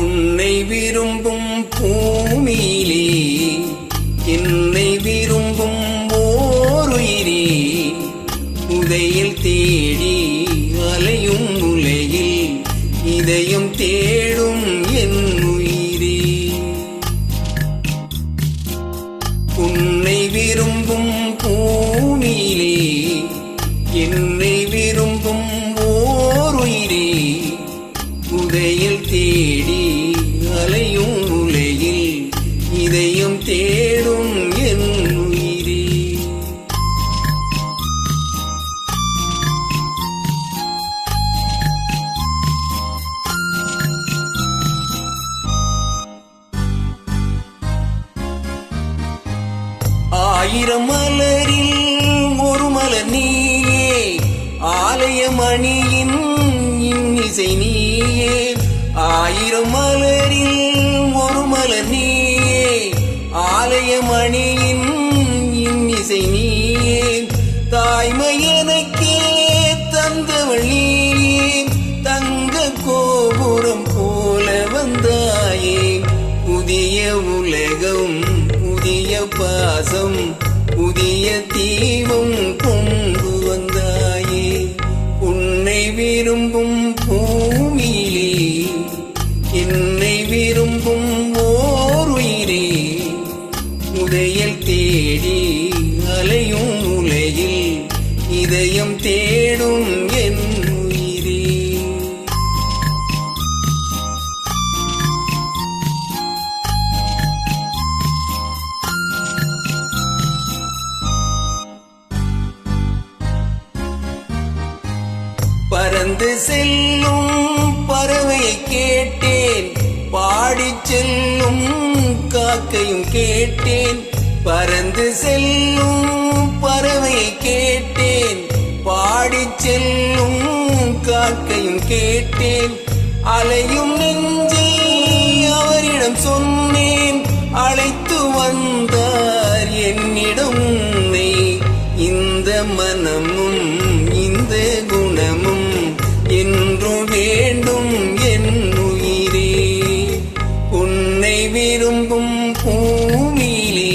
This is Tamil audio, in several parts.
உன்னை விரும்பும் பூமியிலே என்னை விரும்பும் ஓருயிரே உதையில் தேடி அலையும் உலகில் இதயம் தேடும் என் ஆயிரம் மலரில் ஒரு மலர் நீயே. ஆலயமணியின் இன்னிசை நீயே. ஆயிரம் மலரில் ஒரு மலர் நீயே. ஆலயமணியின் இன்னிசை நீயே. தாய்மையே பாசம் புதிய தீபம் கொண்டு வந்தாயே. உன்னை விரும்பும் பூமியிலே என்னை விரும்பும் ஓர் உயிரே உதயல் தேடி அலையும் உலகில் இதயம் தேடும் பறந்து செல்லும் பறவையை கேட்டேன். பாடி செல்லும் காக்கையும் கேட்டேன். பறந்து செல்லும் பறவையை கேட்டேன். பாடி செல்லும் காக்கையும் கேட்டேன். அலையும் நெஞ்சை அவரிடம் சொன்னேன். அழைத்து வந்தார் என்னிடம். இந்த மனமும் விரும்பும் பூமியிலே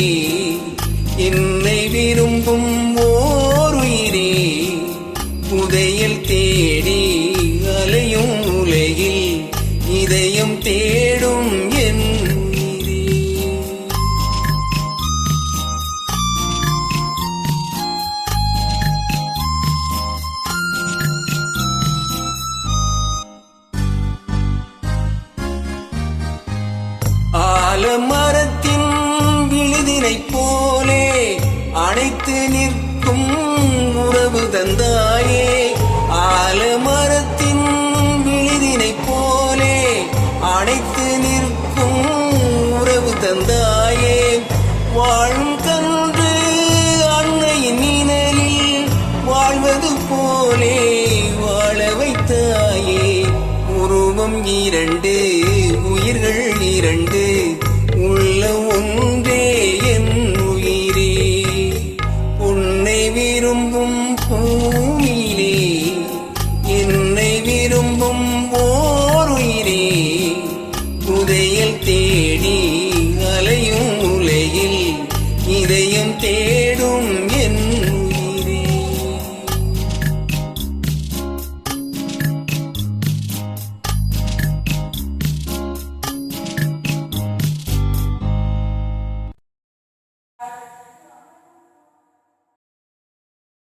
என்னை விரும்பும் ஓருயிரே புதையல் தேடி அலையும் உலகில் இதயம் தேடி மரத்தின் விழுதினை போலே அனைத்து நிற்கும் உறவு தந்தாயே. ஆல மரத்தின் விழுதினை போலே அனைத்து நிற்கும் உறவு தந்தாயே. வாழும் கன்று அன்னையின் நிழலில் வாழ்வது போலே வாழ வைத்தாயே. உருவம் இரண்டு உயிர்கள் இரண்டு